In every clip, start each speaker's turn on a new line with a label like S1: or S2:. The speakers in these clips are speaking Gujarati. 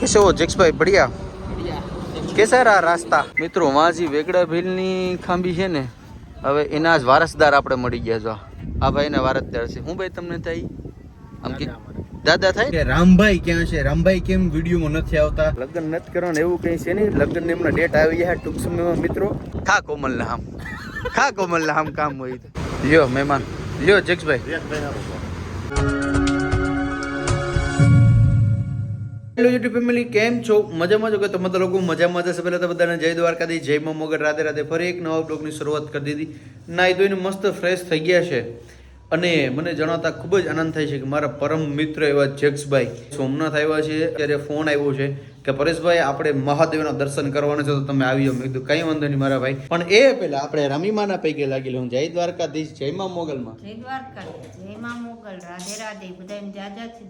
S1: कैसे हो જેક્સભાઈ બઢિયા કેસા રહા રાસ્તા મિત્રો વાંજી વેગડા ભીલની ખાંભી છે ને હવે એના જ વારસદાર આપણે મળી ગયા છો આ ભાઈના વારસદાર છે હું ભાઈ તમને થાય આમ કે દાદા થાય કે રામભાઈ ક્યાં છે રામભાઈ કેમ વિડીયોમાં નથી આવતા લગ્ન નથી કરવાનું એવું કઈ છે નહીં લગ્ન એમના ડેટ આવી ગયા ટૂંક સમયમાં મિત્રો ખા કોમલ ના આમ ખા કોમલ ના આમ કામ હોય તો. લ્યો મહેમાન લ્યો જેક્સભાઈ હેલો યુટ્યુબ ફેમિલી કેમ છો? મજામાં છો કે તમે તો લોકો મજામાં જશે પહેલાં તો બધાને જય દ્વારકાથી જય મા મોગર. રાધે રાધે ફરી એક નવા બ્લોગની શરૂઆત કરી દીધી. નાઈ ધોઈને મસ્ત ફ્રેશ થઈ ગયા છે. અને મને જણાવતા ખૂબ જ આનંદ થાય છે કે મારા પરમ મિત્ર એવા જેક્સભાઈ સોમનાથ આવ્યા છે. ત્યારે ફોન આવ્યો છે કે પરેશભાઈ, આપણે મહાદેવના દર્શન કરવાના છે તો તમે આવી મેં કીધું, કંઈ વાંધો નહીં મારા ભાઈ. પણ એ પહેલાં આપણે રમીમાના પૈકી લાગી લઉં. જય દ્વારકાધીશ, જય મા મોગલમાં.
S2: જય દ્વારકા જય મા મોગલ. રાધે રાધે. બધાને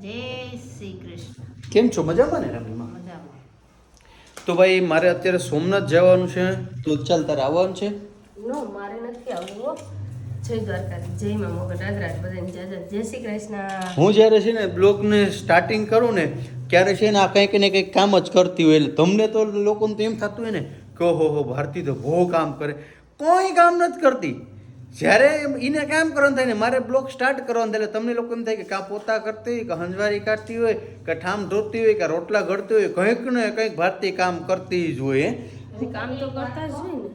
S2: જય શ્રી કૃષ્ણ.
S1: કેમ છો? મજામાં ને? રમીમાં
S2: મજામાં.
S1: તો ભાઈ મારે અત્યારે સોમનાથ જવાનું છે. તો ચાલ તારે આવવાનું છે?
S3: નો મારે નથી આવવું. જય જય માં બધાને જય જય જય શ્રી કૃષ્ણ.
S1: હું જ્યારે છે ને બ્લોગને સ્ટાર્ટિંગ કરું ને ત્યારે છે ને આ કંઈક ને કંઈક કામ જ કરતી હોય. એટલે તમને તો લોકોને તો એમ થતું હોય ને કે હો હો ભારતી તો બહુ કામ કરે. કોઈ કામ નથી કરતી. જ્યારે એને કામ કરવાનું થાય ને મારે બ્લોક સ્ટાર્ટ કરવાનું થાય એટલે તમને લોકો એમ થાય કે કાં પોતા કરતી હોય કે હંજવારી કાઢતી હોય કે ઠામ ઢોરતી હોય કે રોટલા ઘડતી હોય કંઈક ને કંઈક ભારતી કામ કરતી જ હોય
S3: કામ તો કરતા જ હોય ને.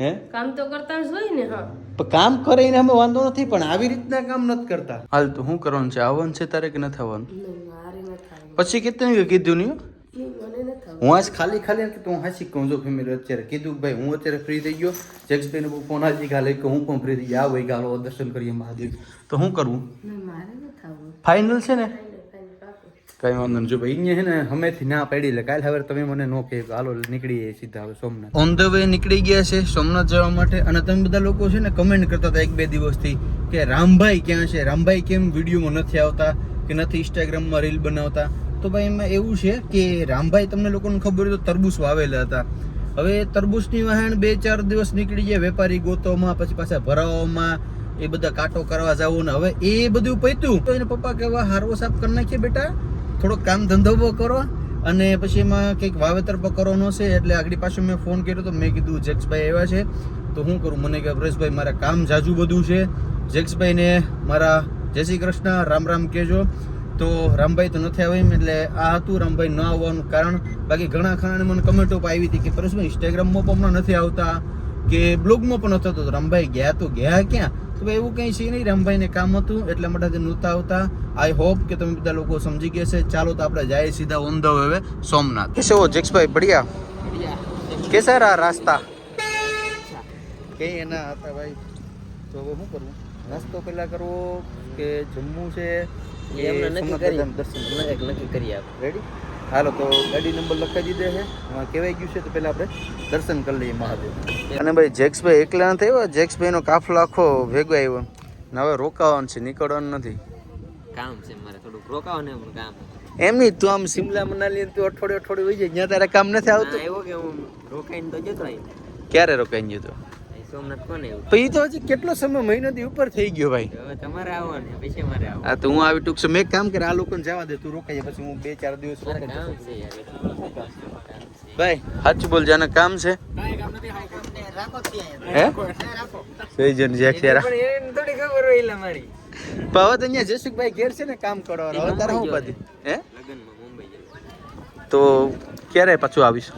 S1: હે?
S3: કામ તો કરતા જ હોય ને હા.
S1: કામ કરે એને અમે વાંધો નથી પણ આવી રીતના કામ નથી કરતા. હાલ તો શું કરવાનું છે આવવાનું છે તારે કે નથી આવવાનું? પછી કેટલી કીધું નહીં હો? આજ ખાલી ખાલી નથી તો હું હાસી કહું છું ફેમિલી અત્યારે. કીધું કે ભાઈ હું અત્યારે ફ્રી થઈ ગયો. જેક્સભાઈને બહુ ફોન આવી ગાલે કે હું પણ ફ્રી થઈ ગયો. આવો ગાલો દર્શન કરીએ મહાદેવ. તો શું કરવું ફાઇનલ છે ને? કઈ વાંધો જો ભાઈ અહીંયા છે ને હમેથી ના પડી લે. કાલે હવે તમે મને નો કે હાલો નીકળીએ સીધા હવે સોમનાથ. ઓન ધ વે નીકળી ગયા છે સોમનાથ જવા માટે. અને તમે બધા લોકો છે ને કમેન્ટ કરતા હતા એક બે દિવસથી કે રામભાઈ ક્યાં છે? રામભાઈ કેમ વિડીયોમાં નથી આવતા? કે નથી ઇન્સ્ટાગ્રામમાં રીલ બનાવતા? તો ભાઈ એમાં એવું છે કે રામભાઈ તમને લોકોને ખબર હોય તો તરબૂચ વાવેલા હતા. હવે તરબૂચની વહાણ બે ચાર દિવસ નીકળી ગયા વેપારી ગોતોમાં પછી પાછા ભરાવામાં, એ બધા કાંટો કરવા જવું ને હવે એ બધું પૈતું. તો એને પપ્પા કહેવા, હારવો સાફ કરી નાખીએ બેટા, થોડોક કામ ધંધો કરો અને પછી એમાં કંઈક વાવેતર કરવાનો છે. એટલે આગળ પાછું મેં ફોન કર્યો તો મેં કીધું, જેક્સભાઈ આવ્યા છે, તો હું કરું? મને કે પરેશભાઈ મારા કામ જાજુ બધું છે. જેક્સભાઈને મારા, જય શ્રી કૃષ્ણ, રામ રામ કહેજો. તો રામભાઈ તો નથી આવ્યા એમ એટલે આ હતું રામભાઈ ન આવવાનું કારણ. બાકી ઘણા ખરાને મને કમેન્ટો પણ આવી હતી કે પરેશભાઈ ઇન્સ્ટાગ્રામમાં પણ નથી આવતા કે બ્લોગમાં પણ નથી તો રામભાઈ ગયા તો ગયા ક્યાં? તો ભાઈ એવું કંઈ છે નહીં રામભાઈને કામ હતું એટલા માટે નહોતા આવતા. આઈ હોપ કે તમે બધા લોકો સમજી ગયા છે ચાલો તો આપણે જાય સીધા ઓન ધ વે સોમનાથ. કેસે હો જેક્સભાઈ બઢિયા? કેસા આ રાસ્તા? કઈ એના હતા ભાઈ. તો હવે શું કરવું નાસ્તો પહેલાં કરવો કે જમવું છે? કે
S4: એમને નક્કી કરી. નક્કી કરી આપ.
S1: રેડી હાલો તો ગાડી નંબર લખાઈ દીધે છે. એમાં કહેવાય ગયું છે તો પહેલાં આપણે દર્શન કરી લઈએ મહાદેવ. અને ભાઈ જેક્સભાઈ એકલા નથી આવ્યો? જેક્સભાઈનો કાફલો આખો ભેગો આવ્યો. ને હવે રોકાવાનું છે નીકળવાનું નથી.
S4: કામ છે મારે થોડુંક. રોકાવો ને એમનું કામ.
S1: એમ નહીં તું આમ સિમલા મનાલી તું અઠવાડિયે અઠવાડિયે હોય જાય. જ્યાં તારે કામ નથી આવતું?
S4: આવ્યો કે હું રોકાઈને તો જતો
S1: ક્યારે રોકાઈ ગયો તો
S4: અહીં સોમનાથ કોને એવું?
S1: પછી તો હજી કેટલો સમય મહિનાથી ઉપર થઈ ગયો ભાઈ?
S4: હવે તમારે આવવાનું પછી મારે આવવાનું.
S1: હા તો હું આવી ટૂંક સમય એક કામ કરે આ લોકોને જવા દે તું રોકાઈ પછી હું બે ચાર દિવસ રોકાઈ. ભાઈ સાચું બોલ જાને કામ છે? હે સહી જન જેક્સ યાર
S4: થોડી ખબર હોય એટલે મારી.
S1: હવે તો અહીંયા જયસુખભાઈ ઘેર છે ને કામ હવે તારે બધી હે?
S4: લગ્નમાં મુંબઈ જવાનું.
S1: તો ક્યારે પાછું આવીશ?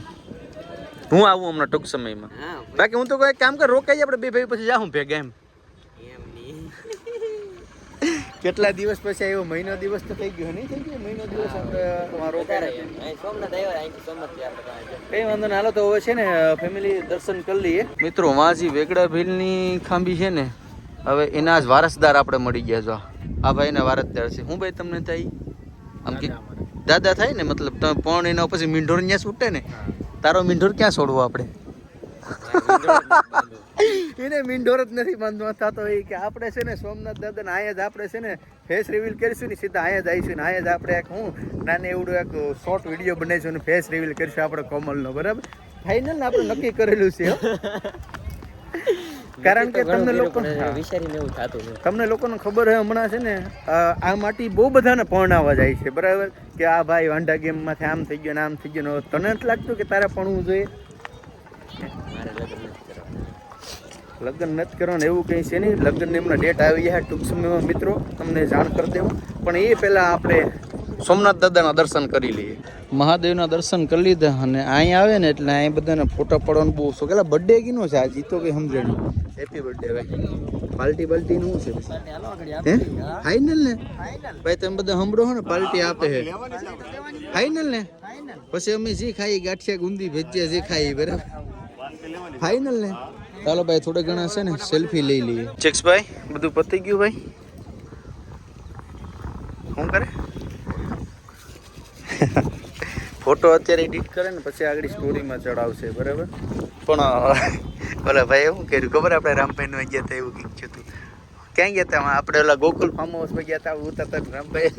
S1: હું આવું હમણાં ટૂંક સમયમાં.
S4: હા
S1: બાકી હું તો કોઈ કામ કર રોકાઈ આપણે બે ભાઈ પછી જાઉં ભેગા એમ.
S4: એમ
S1: કેટલા દિવસ પછી આવ્યો? મહિનો દિવસ તો થઈ ગયો નહીં થઈ ગયો? મહિનો દિવસ આપણે રોકાયા
S4: સોમનાથ આવ્યા.
S1: કઈ વાંધો નહીં હાલો તો હવે છે ને ફેમિલી દર્શન કરી લઈએ. મિત્રો વાંજી વેગડા ભીલની ખાંભી છે ને હવે એના જ વારસદાર આપણે મળી ગયા છો આ ભાઈના વારસદાર છે. હું ભાઈ તમને થાય આમ કે દાદા થાય ને મતલબ તમે પણ એના પછી મીંઢોર ત્યાં છૂટે ને તારો મીંઢોર ક્યાં છોડવો આપણે એને મીંઢોર જ નથી બાંધવા, થતો એ કે આપણે છે ને સોમનાથ દાદા ને અહીંયા જ આપણે છે ને ફેસ રિવીલ કરીશું ને સીધા અહીંયા જ આવીશું ને અહીંયા જ આપણે એક હું નાને એવડું એક શોર્ટ વીડિયો બનાવીશું ને ફેસ રિવીલ કરીશું આપણે કોમલનો, બરાબર ફાઇનલ આપણે નક્કી કરેલું છે. કારણ કે તમને લોકો
S4: વિચારીને એવું થતું
S1: તમને લોકોને ખબર છે હમણાં છે ને આ માટી બહુ બધાને પરણાવવા જાય છે બરાબર? કે આ ભાઈ વાંડા ગેમમાંથી આમ થઈ ગયો ને આમ થઈ ગયો તને નથી લાગતું કે તારે ભણવું જોઈએ?
S4: લગ્ન નથી
S1: કરવાનું. એવું કંઈ છે નહીં. લગ્નની એમના ડેટ આવી ગયા ટૂંક સમયમાં મિત્રો. તમને જાણ કરી દેવું. પણ એ પહેલાં આપણે સોમનાથ દાદાના દર્શન કરી લઈએ. મહાદેવના દર્શન કરી લીધા અને અહીં આવે ને એટલે અહીં બધાને ફોટા પડવાનું બહુ શોખ. એટલે બર્થડે કીનો છે આ જીતો કે નહીં. હેપી બર્થડે ભાઈ. પાર્ટી બાલ્ટી નું છે હે? ફાઇનલ ને? ભાઈ તમે બધા સાંભળો હો ને પાર્ટી આપે છે. ફાઇનલ ને? પછી અમે જે ખાઈ ગાંઠિયા, ગુંદી, ભેજ્યા જે ખાઈએ, બરાબર? ફાઇનલ ને? ચાલો ભાઈ, થોડા ઘણા છે ને સેલ્ફી લઈ લઈએ. ચેક્સ ભાઈ, બધું પતી ગયું ભાઈ શું કરે ફોટો અત્યારે એડિટ કરે ને પછી આગળ સ્ટોરીમાં ચડાવશે બરાબર? પણ ઓલા ભાઈ એવું કર્યું ખબર આપણે રામભાઈ ગયા હતા એવું કંઈક થયું હતું ક્યાં ગયા હતા આપણે ઓલા ગોકુલ ફાર્મ હાઉસમાં ગયા હતા ઉતરતા રામભાઈ.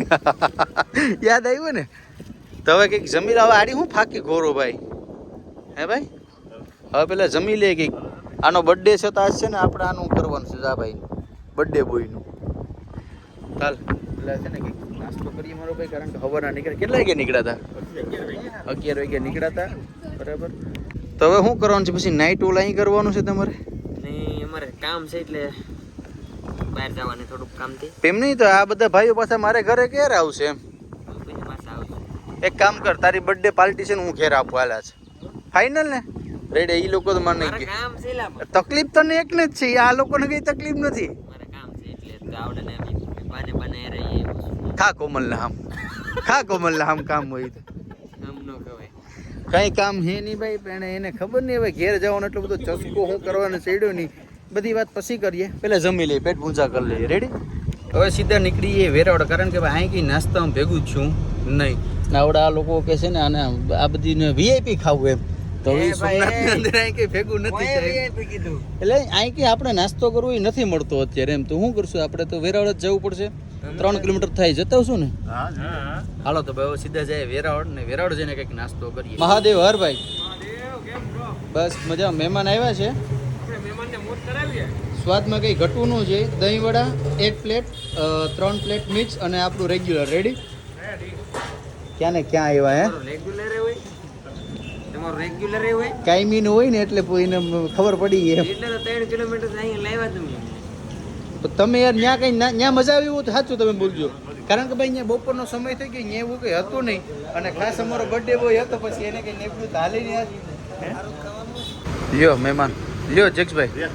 S1: યાદ આવ્યું ને? તો હવે કંઈક જમી હવે આડી હું ફાકી ઘોરો ભાઈ? હે ભાઈ? હવે પેલા જમી લે કંઈક. આનો બર્થડે છે તો આજ છે ને આપણે આનું કરવાનું છે જા ભાઈ. બર્થડે બોયનું ચાલ. પેલા છે ને કંઈક નાસ્તો કરીએ મારો ભાઈ કારણ કે હવાના નીકળ્યા કેટલા વાગે નીકળ્યા હતા અગિયાર વાગે નીકળ્યા હતા બરાબર. તો હવે શું કરવાનું છે? પછી નાઇટ ઓલ અહીં કરવાનું છે તમારે?
S4: નહીં અમારે કામ છે એટલે બહાર જવાનું થોડુંક કામથી.
S1: એમ નહીં તો આ બધા ભાઈઓ પાછા મારે ઘરે ક્યારે આવશે એમ? એક કામ કર તારી બર્થડે પાર્ટી છે ને હું ઘેર આપવા આલા છે ફાઇનલ ને? રેડે એ લોકો તો મને
S4: મારે કામ છે.
S1: તકલીફ તને એકને જ છે આ લોકોને કઈ તકલીફ નથી. ખા કોમલ હામ. ખા કોમલ હામ કામ હોય તો.
S4: આમ
S1: કઈ કામ હે નહીં ભાઈ પણ એને ખબર નહીં હવે ઘેર જવાનો એટલો બધો ચસ્કો હું કરવાનો ચડ્યો નહીં. બધી વાત પછી કરીએ. પેલા જમી લઈએ પેટ પૂજા કરી લઈએ. રેડી હવે સીધા નીકળીએ વેરાવળ. કારણ કે ભાઈ અહીં નાસ્તા નાસ્તામાં ભેગું જ છું. નહીં. નાવડા આ લોકો કે છે ને આને આ બધી વીઆઈપી ખાવું એમ. તો કઈ ભેગું નથી
S4: કોઈ કીધું?
S1: એટલે અહીં કે આપણે નાસ્તો કરવો એ નથી મળતો અત્યારે એમ. તો શું કરશું? આપણે તો વેરાવળ જ જવું પડશે. ત્રણ કિલોમીટર થાય જતા આવશું ને? હાલો તો ભાઈ સીધા જાય વેરાવળ ને વેરાવળ જઈને કંઈક નાસ્તો કરીએ. મહાદેવ હર ભાઈ. બસ મજા મહેમાન આવ્યા છે? સ્વાદમાં કંઈ ઘટવું ન છે દહીં વડા એક પ્લેટ ત્રણ પ્લેટ મિક્સ અને આપણું રેગ્યુલર રેડી ક્યાં ને ક્યાં આવ્યા હે?
S4: રેગ્યુલર હોય? તમારું રેગ્યુલર હોય?
S1: કાયમી નું હોય ને એટલે એને ખબર પડી ગઈ
S4: એટલે તો ત્રણ કિલોમીટર અહીંયા લાવ્યા તમે.
S1: તમે યાર ત્યાં કઈ ત્યાં મજા આવી તો સાચું તમે બોલજો. કારણ કે ભાઈ અહીંયા બપોરનો સમય થઈ ગયો ત્યાં એવું કંઈ હતું નહીં. અને ખાસ અમારો બર્થડે બોય હતો પછી એને કંઈ નેપડું તો હાલી નહીં લ્યો મહેમાન. લ્યો જક્ષભાઈ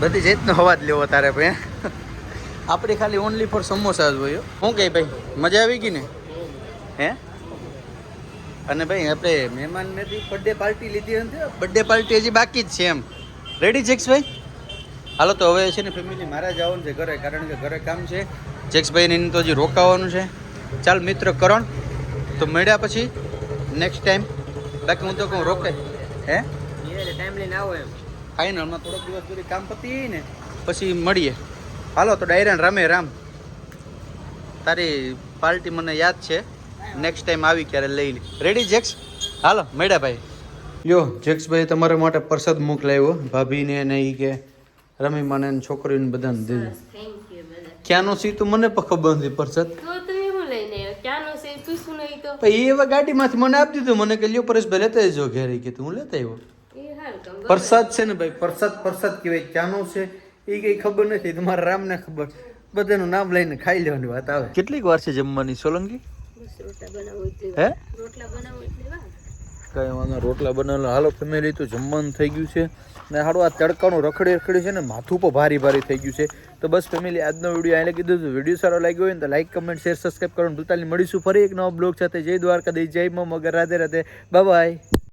S1: બધી જાતનો અવાજ લેવો તારે ભાઈ આપણે ખાલી ઓનલી ફોર સમોસા જ હોય શું કહે ભાઈ મજા આવી ગઈ ને? હે? અને ભાઈ આપણે મહેમાન મેં બર્થડે પાર્ટી લીધી હતી બર્થડે પાર્ટી હજી બાકી જ છે એમ. રેડી જેક્સભાઈ હાલો, તો હવે છે ને ફેમિલી મારે જવાનું છે ઘરે, કારણ કે ઘરે કામ છે. જેક્સભાઈને તો હજી રોકાવાનું છે. ચાલ, મિત્ર કરણ, તો મળ્યા પછી નેક્સ્ટ ટાઈમ બાકી હું તો કહું રોકે હે?
S4: ટાઈમ આવો એમ
S1: ફાઇનલમાં થોડોક દિવસ સુધી કામ પતી ને, પછી મળીએ. હાલો, તો ડાયરાન રામે રામ. તારી પાર્ટી મને યાદ છે. નેક્સ્ટ ટાઈમ આવી ક્યારે લઈ લે રેડી જેક્સ હાલો મેડા ભાઈ. યો જેક્સભાઈ તમારા માટે પ્રસાદ મોકલાવ્યો ભાભીને ને એ કે રમી માને છોકરીને બધાને
S3: બધા
S1: ક્યાંનો સી તો? મને પણ ખબર નથી પ્રસાદ એ એવા ગાડીમાંથી મને આપી દીધું. મને કે લ્યો પરેશભાઈ લેતા જો ઘેરે. કે હું લેતા આવ્યો?
S3: એ
S1: પ્રસાદ છે ને ભાઈ પ્રસાદ પ્રસાદ કહેવાય. ક્યાંનો છે? એ કઈ ખબર નથી. તમારા રામને ખબર. બધાનું નામ લઈને ખાઈ લેવાની વાત આવે. કેટલીક વાર છે જમવાની સોલંકી? હે?
S3: રોટલા બનાવો
S1: કઈ વાંધો રોટલા બનાવેલા હાલો ફેમિલી તો જમવાનું થઈ ગયું છે. ને હાડો આ તડકાનું રખડી રખડી છે ને માથું પણ ભારી ભારી થઈ ગયું છે. તો બસ ફેમિલી આજનો વીડિયો અહીં કીધું હતું વીડિયો સારો લાગ્યો હોય ને તો લાઇક કમેન્ટ શેર સબસ્ક્રાઈબ કરવાનું ભૂલતા મળીશું ફરી એક નવા બ્લોગ સાથે. જય દ્વારકા જય મા મગર રાધે રાધે. બાય